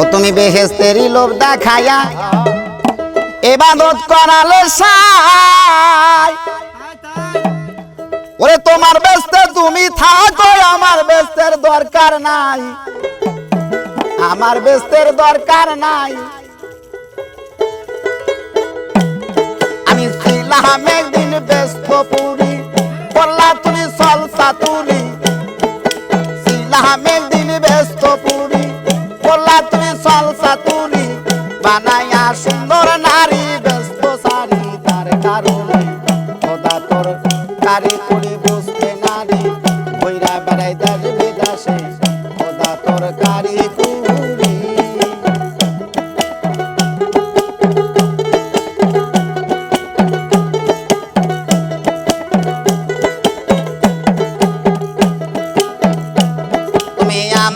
ও তুমি বেহেস্তেরই লোভ দেখায়া এবাদত করালে সাই। ওরে তোমার বেস্তে তুমি থাকো, আমার বেস্তের দরকার নাই। আমার বেস্তের দরকার নাই। আমি ছিলাম একদিন ব্যস্ত পুরি, বললা তুমি সলসা তুলি। ছিলাম একদিন ব্যস্ত পুরি। বললা, তুমি সলসা তুলি, বানাইয়া সুন্দর নারী, ব্যস্ত সারি তার কারণে। তোর কারি করি বুঝতে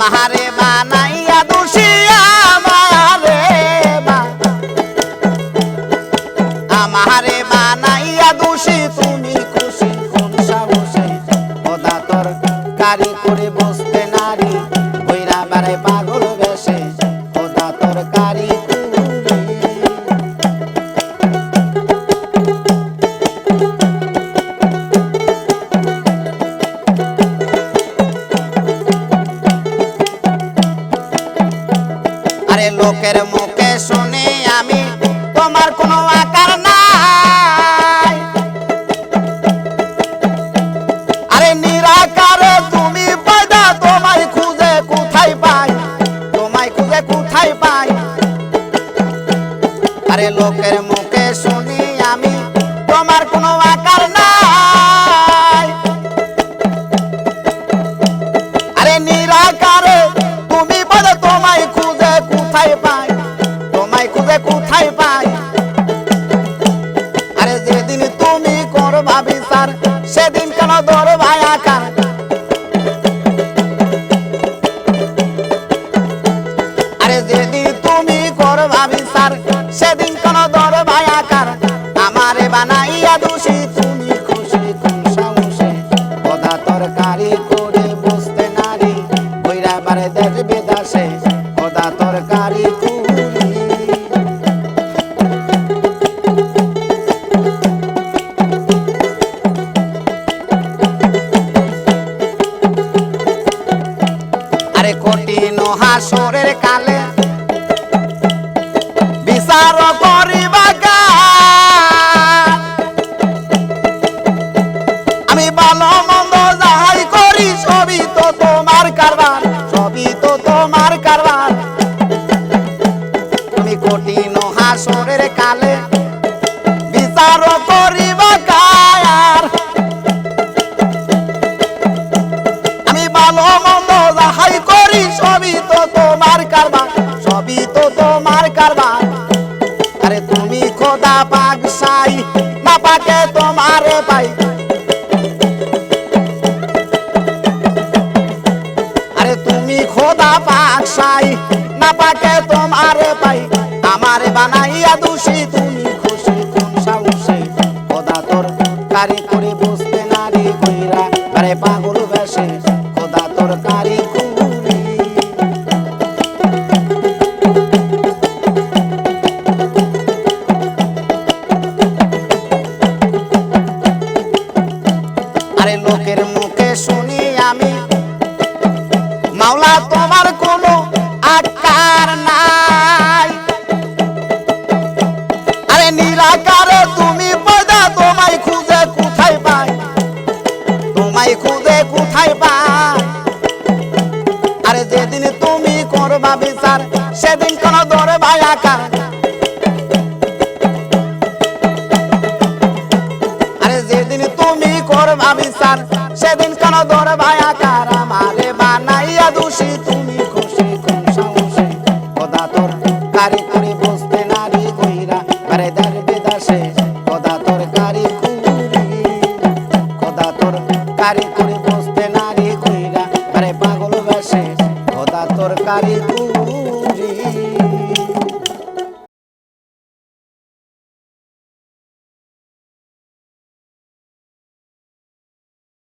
আমারে বানাইয়া দোষী আমারে আমারে বানাইয়া দোষী, তুমি খুশি, কোন সাহসে? খোদা কারি করে বসতে নারী বইরা বেড়ায় লোকের মুখে শুনে আমি। তোমার কোনো সেদিন ভায়া কার আরে যেদিন তুমি করবা বিচার, সেদিন কোন দর ভায়া কার আমারে বানাইয়া দোষী তুমি খুশি কোন কথা তরকারি করে বসতে নারী বারে বিচার করিবা গায়ার আমি ভালো মন্দ যাহাই করি, সবই তো তোমার কারবার, সবই তো তোমার কারবার। আরে তুমি খোদা পাক সাই না পাকে তোমারে পাই। আরে তুমি খোদা পাক সাই না পাকে তোমারে পাই। আমারে বানাইয়া দোষী খোদা তোর কারি তোমায় খুদে কোথায় পা আরে যেদিন তুমি করবা বিচার, সেদিন কোন দরে ভাই আকার। আরে যেদিন তুমি করবা বিচার, সেদিন কোন দরে ভাই আমারে বানাইয়া দোষী